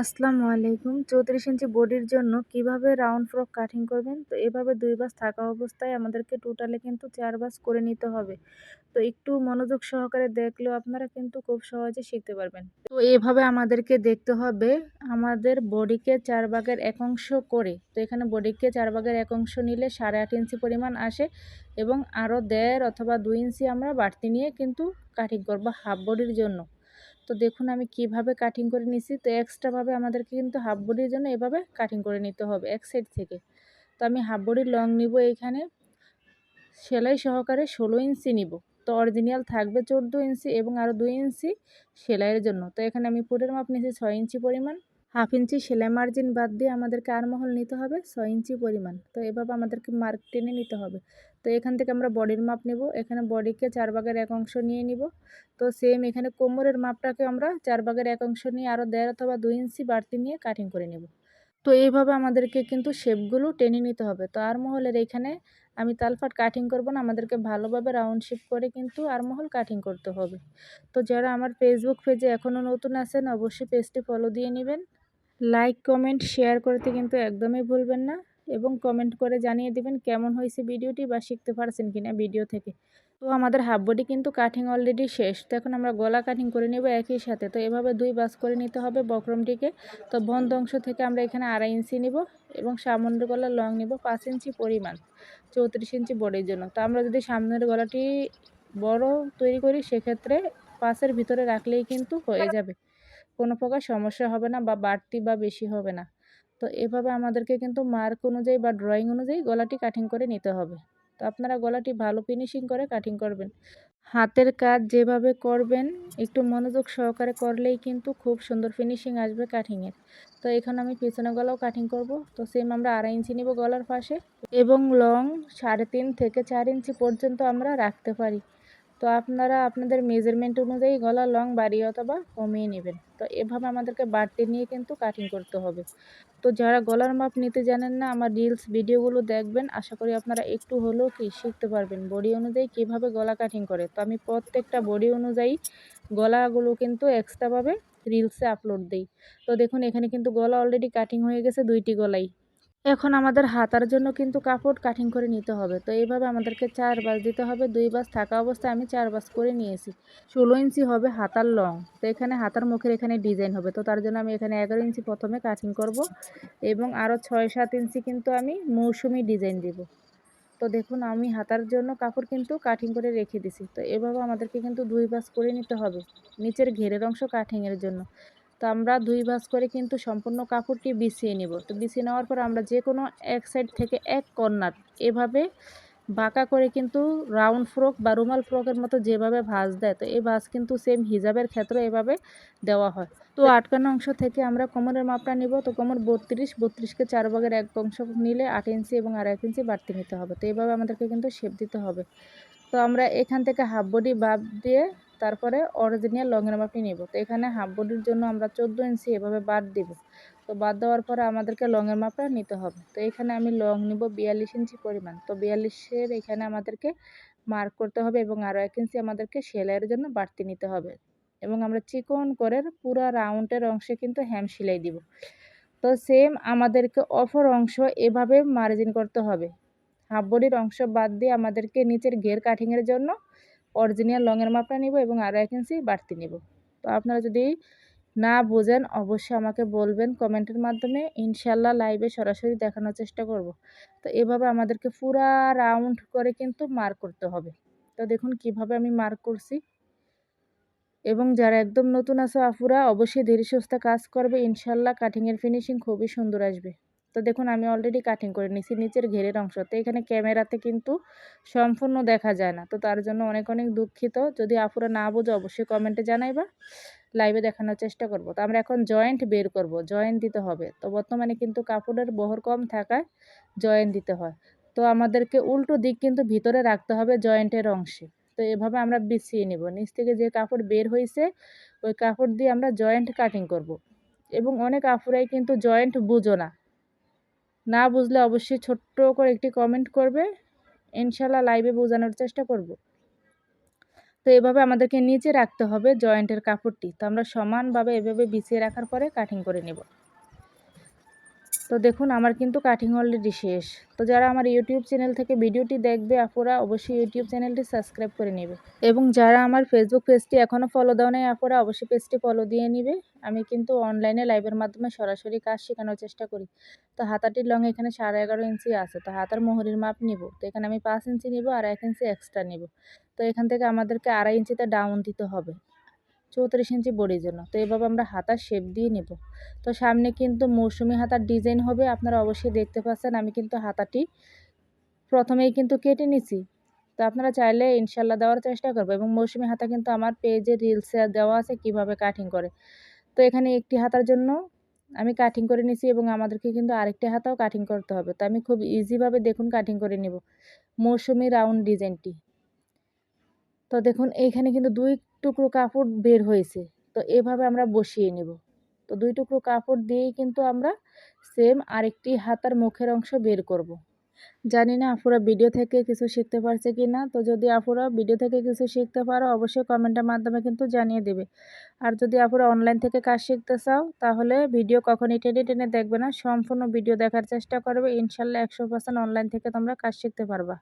আসসালামু আলাইকুম। চৌত্রিশ ইঞ্চি বডির জন্য কীভাবে রাউন্ড ফ্রক কাটিং করবেন? তো এভাবে দুই বাস থাকা অবস্থায় আমাদেরকে টোটালে কিন্তু চার বাস করে নিতে হবে। তো একটু মনোযোগ সহকারে দেখলেও আপনারা কিন্তু খুব সহজে শিখতে পারবেন। তো এভাবে আমাদেরকে দেখতে হবে আমাদের বডিকে চার ভাগের এক অংশ করে। তো এখানে বডিকে চার ভাগের এক অংশ নিলে সাড়ে আট ইঞ্চি পরিমাণ আসে এবং আরও দেড় অথবা দুই ইঞ্চি আমরা বাড়তি নিয়ে কিন্তু কাটিং করব হাফ বডির জন্য। তো দেখুন আমি কীভাবে কাটিং করে নিছি। তো এক্সট্রাভাবে আমাদেরকে কিন্তু হাফ বডির জন্য এভাবে কাটিং করে নিতে হবে এক সাইড থেকে। তো আমি হাফ বডির লং নিব এখানে সেলাই সহকারে ষোলো ইঞ্চি নিব। তো অরিজিনাল থাকবে চোদ্দ ইঞ্চি এবং আরও দুই ইঞ্চি সেলাইয়ের জন্য। তো এখানে আমি পুরের মাপ নিয়েছি ছয় ইঞ্চি পরিমাণ। হাফ ইঞ্চি সেলাই মার্জিন বাদ দিয়ে আমাদেরকে আরমহল নিতে হবে ছয় ইঞ্চি পরিমাণ। তো এভাবে আমাদেরকে মার্ক টেনে নিতে হবে। তো এখান থেকে আমরা বডির মাপ নেব। এখানে বডিকে চার ভাগের এক অংশ নিয়ে নিব। তো সেম এখানে কোমরের মাপটাকে আমরা চার ভাগের এক অংশ নিয়ে আরও দেড় অথবা দুই ইঞ্চি বাড়তি নিয়ে কাটিং করে নেব। তো এইভাবে আমাদেরকে কিন্তু শেপগুলো টেনে নিতে হবে। তো আরমহলের এখানে আমি তালফাট কাটিং করব না, আমাদেরকে ভালোভাবে রাউন্ড শেপ করে কিন্তু আরমহল কাটিং করতে হবে। তো যারা আমার ফেসবুক পেজে এখনও নতুন আছেন, অবশ্যই পেজটি ফলো দিয়ে নেবেন। লাইক কমেন্ট শেয়ার করতে কিন্তু একদমই ভুলবেন না এবং কমেন্ট করে জানিয়ে দেবেন কেমন হয়েছে ভিডিওটি বা শিখতে পারছেন কিনা ভিডিও থেকে। তো আমাদের হাফ বডি কিন্তু কাটিং অলরেডি শেষ। তো এখন আমরা গলা কাটিং করে নেব একই সাথে। তো এভাবে দুই বাস করে নিতে হবে বক্রমটিকে। তো বন্ধ অংশ থেকে আমরা এখানে আড়াই ইঞ্চি নিব এবং সামনের গলা লং নিব পাঁচ ইঞ্চি পরিমাণ, চৌত্রিশ ইঞ্চি বডির জন্য। তো আমরা যদি সামনের গলাটি বড় তৈরি করি, সেক্ষেত্রে পাশের ভিতরে রাখলেই কিন্তু হয়ে যাবে। কোনো প্রকার সমস্যা হবে না বা বাড়তি বা বেশি হবে না। তো এভাবে আমাদেরকে কিন্তু মার্ক অনুযায়ী বা ড্রয়িং অনুযায়ী গলাটি কাটিং করে নিতে হবে। তো আপনারা গলাটি ভালো ফিনিশিং করে কাটিং করবেন। হাতের কাজ যেভাবে করবেন, একটু মনোযোগ সহকারে করলেই কিন্তু খুব সুন্দর ফিনিশিং আসবে কাটিংয়ের তো এখানে আমি পিছনে গলাও কাটিং করব। তো সেম আমরা আড়াই ইঞ্চি নিব গলার পাশে এবং লং সাড়ে তিন থেকে চার ইঞ্চি পর্যন্ত আমরা রাখতে পারি। তো আপনারা আপনাদের মেজারমেন্ট অনুযায়ী গলা লং বাড়িয়ে অথবা কমিয়ে নেবেন। তো এভাবে আমাদেরকে বাড়তি নিয়ে কিন্তু কাটিং করতে হবে। তো যারা গলার মাপ নিতে জানেন না, আমার রিলস ভিডিওগুলো দেখবেন, আশা করি আপনারা একটু হলেও কি শিখতে পারবেন বডি অনুযায়ী কীভাবে গলা কাটিং করে। তো আমি প্রত্যেকটা বডি অনুযায়ী গলাগুলো কিন্তু এক্সট্রাভাবে রিলসে আপলোড দিই। তো দেখুন, এখানে কিন্তু গলা অলরেডি কাটিং হয়ে গেছে দুইটি গলাই। এখন আমাদের হাতার জন্য কিন্তু কাপড় কাটিং করে নিতে হবে। তো এইভাবে আমাদেরকে চার বাস দিতে হবে। দুই বাস থাকা অবস্থায় আমি চার বাস করে নিয়েছি। ষোলো ইঞ্চি হবে হাতার লং তো এখানে হাতার মুখের এখানে ডিজাইন হবে। তো তার জন্য আমি এখানে এগারো ইঞ্চি প্রথমে কাটিং করব এবং আরও ছয় সাত ইঞ্চি কিন্তু আমি মৌসুমি ডিজাইন দিব। তো দেখুন, আমি হাতার জন্য কাপড় কিন্তু কাটিং করে রেখে দিছি। তো এভাবে আমাদেরকে কিন্তু দুই বাস করে নিতে হবে। নিচের ঘেরের অংশ কাটিংয়ের জন্য। তো আমরা দুই ভাঁজ করে কিন্তু সম্পূর্ণ কাপড়টি বিছিয়ে নিব। তো বিছিয়ে নেওয়ার পর আমরা যে কোনো এক সাইড থেকে এক কর্নার এভাবে বাঁকা করে কিন্তু রাউন্ড ফ্রক বা রুমাল ফ্রকের মতো যেভাবে ভাঁজ দেয়, তো এই ভাঁজ কিন্তু সেম হিজাবের ক্ষেত্রে এভাবে দেওয়া হয়। তো আটকানো অংশ থেকে আমরা কোমরের মাপটা নিব, তো কোমর বত্রিশ, বত্রিশকে চার ভাগের এক অংশ নিলে আট ইঞ্চি এবং আর এক ইঞ্চি বাড়তি নিতে হবে। তো এইভাবে আমাদেরকে কিন্তু শেপ দিতে হবে। তো আমরা এখান থেকে হাফ বডি বাদ দিয়ে তারপরে অরিজিনাল লঙের মাপটি নেব। তো এখানে হাফ বডির জন্য আমরা চোদ্দ ইঞ্চি এভাবে বাদ দিব। তো বাদ দেওয়ার পরে আমাদেরকে লংয়ের মাপটা নিতে হবে। তো এখানে আমি লং নিব বিয়াল্লিশ ইঞ্চি পরিমাণ। তো বিয়াল্লিশের এখানে আমাদেরকে মার্ক করতে হবে এবং আরও এক ইঞ্চি আমাদেরকে সেলাইয়ের জন্য বাড়তি নিতে হবে। এবং আমরা চিকন করে পুরো রাউন্ডের অংশে কিন্তু হ্যাম সেলাই দিব। তো সেম আমাদেরকে অফর অংশ এভাবে মার্জিন করতে হবে। হাফ বডির অংশ বাদ দিয়ে আমাদেরকে নিচের ঘের কাটিংয়ের জন্য অরিজিনাল লংয়ের মাপটা নিব এবং আরও এক ইঞ্চি বাড়তি নিব। তো আপনারা যদি না বোঝেন, অবশ্যই আমাকে বলবেন কমেন্টের মাধ্যমে। ইনশাল্লাহ লাইভে সরাসরি দেখানোর চেষ্টা করব। তো এভাবে আমাদেরকে পুরা রাউন্ড করে কিন্তু মার্ক করতে হবে। তো দেখুন কীভাবে আমি মার্ক করছি। এবং যারা একদম নতুন আছে আফুরা অবশ্যই ধীরে সুস্থ কাজ করবে। ইনশাল্লাহ কাটিংয়ের ফিনিশিং খুবই সুন্দর আসবে। তো দেখুন আমি অলরেডি কাটিং করে নিছি নিচের ঘেরের অংশ। তো এখানে ক্যামেরাতে কিন্তু সম্পূর্ণ দেখা যায় না। তো তার জন্য অনেক অনেক দুঃখিত। যদি আপুরা না বোঝো অবশ্যই কমেন্টে জানাইবা। লাইভে দেখানোর চেষ্টা করব। তো আমরা এখন জয়েন্ট বের করব। জয়েন্ট দিতে হবে। তো বর্তমানে কিন্তু কাপড়ের বহর কম থাকায় জয়েন্ট দিতে হয়। তো আমাদেরকে উল্টো দিক কিন্তু ভিতরে রাখতে হবে জয়েন্টের অংশে। তো এভাবে আমরা বিছিয়ে নিব। নিচ থেকে যে কাপড় বের হয়েছে ওই কাপড় দিয়ে আমরা জয়েন্ট কাটিং করব। এবং অনেক আফুরাই কিন্তু জয়েন্ট বুঝো না। না বুঝলে অবশ্যই ছোট্ট করে একটি কমেন্ট করবে। ইনশাল্লাহ লাইভে বোঝানোর চেষ্টা করব। তো এভাবে আমাদেরকে নিচে রাখতে হবে জয়েন্টের কাপড়টি। তো আমরা সমানভাবে এভাবে বিছিয়ে রাখার পরে কাটিং করে নেব। তো দেখুন, আমার কিন্তু কাটিং অলরেডি শেষ। তো যারা আমার ইউটিউব চ্যানেল থেকে ভিডিওটি দেখবে আপুরা অবশ্যই ইউটিউব চ্যানেলটি সাবস্ক্রাইব করে নেবে। এবং যারা আমার ফেসবুক পেজটি এখনও ফলো দাও নাই আপুরা অবশ্যই পেজটি ফলো দিয়ে নিবে। আমি কিন্তু অনলাইনে লাইভের মাধ্যমে সরাসরি কাজ শেখানোর চেষ্টা করি। তো হাতাটির লং এখানে সাড়ে এগারো ইঞ্চি আছে। তো হাতার মোহরির মাপ নিব। তো এখানে আমি পাঁচ ইঞ্চি নিব আর এক ইঞ্চি এক্সট্রা নিব। তো এখান থেকে আমাদেরকে আড়াই ইঞ্চিতে ডাউন দিতে হবে। চৌত্রিশ ইঞ্চি বডির জন্য। তো এভাবে আমরা হাতার শেপ দিয়ে নেব। তো সামনে কিন্তু মৌসুমি হাতার ডিজাইন হবে, আপনারা অবশ্যই দেখতে পাচ্ছেন আমি কিন্তু হাতাটি প্রথমেই কিন্তু কেটে নিছি। তো আপনারা চাইলে ইনশাল্লাহ দেওয়ার চেষ্টা করব এবং মৌসুমি হাতা কিন্তু আমার পেজে রিলসে দেওয়া আছে কীভাবে কাটিং করে। তো এখানে একটি হাতার জন্য আমি কাটিং করে নিছি এবং আমাদেরকে কিন্তু আরেকটি হাতাও কাটিং করতে হবে। তো আমি খুব ইজিভাবে দেখুন কাটিং করে নিব। মৌসুমি রাউন্ড ডিজাইনটি তো দেখুন, এইখানে কিন্তু দুই টুকরো কাপড় বের হয়েছে। তো এভাবে আমরা বসিয়ে নেব। তো দুই টুকরো কাপড় দিয়েই কিন্তু আমরা সেম আরেকটি হাতার মুখের অংশ বের করব। জানি না আফুরা ভিডিও থেকে কিছু শিখতে পারছে কি না? তো যদি আফুরা ভিডিও থেকে কিছু শিখতে পারো, অবশ্যই কমেন্টের মাধ্যমে কিন্তু জানিয়ে দেবে। আর যদি আফুরা অনলাইন থেকে কাজ শিখতে চাও, তাহলে ভিডিও কখনই টেনে টেনে দেখবে না। সম্পূর্ণ ভিডিও দেখার চেষ্টা করবে। ইনশাল্লাহ একশো পার্সেন্ট অনলাইন থেকে তোমরা কাজ শিখতে পারবা।